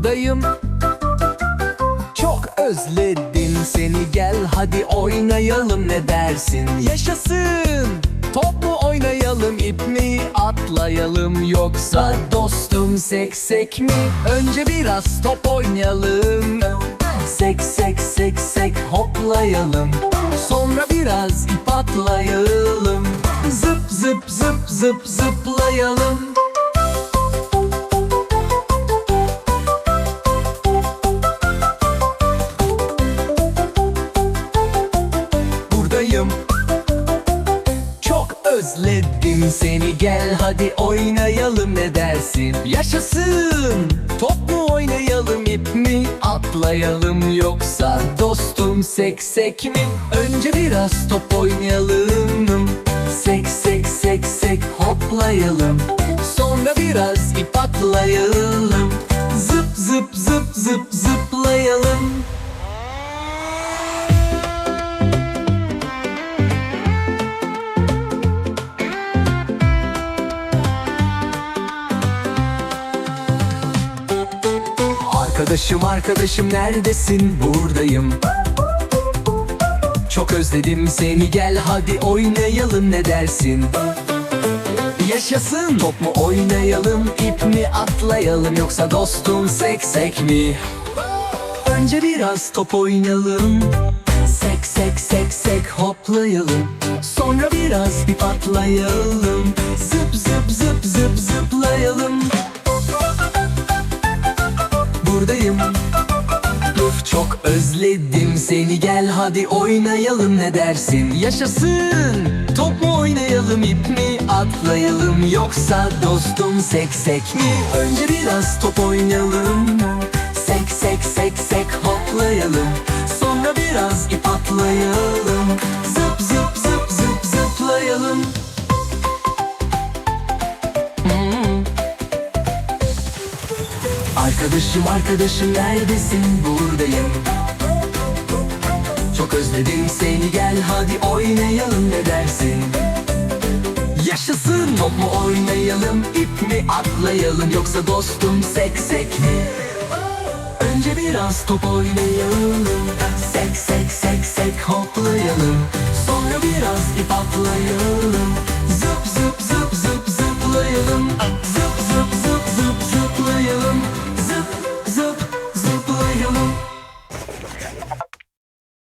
buradayım. Çok özledim seni gel hadi oynayalım ne dersin? Yaşasın Top mu oynayalım ip mi atlayalım yoksa dostum seksek mi? Önce biraz top oynayalım Sek sek sek sek hoplayalım. Sonra biraz ip atlayalım Zıp zıp zıp zıp zıplayalım buradayım Çok özledim seni gel hadi oynayalım ne dersin? Yaşasın Top mu oynayalım ip mi atlayalım yoksa dostum seksek mi? Önce biraz top oynayalım Sek sek sek sek hoplayalım. Sonra biraz ip atlayalım Zıp zıp zıp zıp zıplayalım Arkadaşım arkadaşım neredesin? Buradayım. Çok özledim seni gel hadi oynayalım ne dersin? Yaşasın. Top mu oynayalım ip mi atlayalım yoksa dostum seksek mi? Önce biraz top oynayalım. Sek sek sek sek hoplayalım. Sonra biraz ip atlayalım Zıp zıp zıp zıp zıplayalım buradayım Uf çok özledim seni. Gel hadi oynayalım ne dersin? Yaşasın top mu oynayalım ip mi atlayalım? Yoksa dostum seksek mi? Önce biraz top oynayalım. Sek sek sek sek hoplayalım. Sonra biraz ip atlayalım Arkadaşım arkadaşım neredesin? Buradayım. Çok özledim seni gel hadi oynayalım ne dersin? Yaşasın. Top mu oynayalım ip mi atlayalım yoksa dostum seksek mi? Önce biraz top oynayalım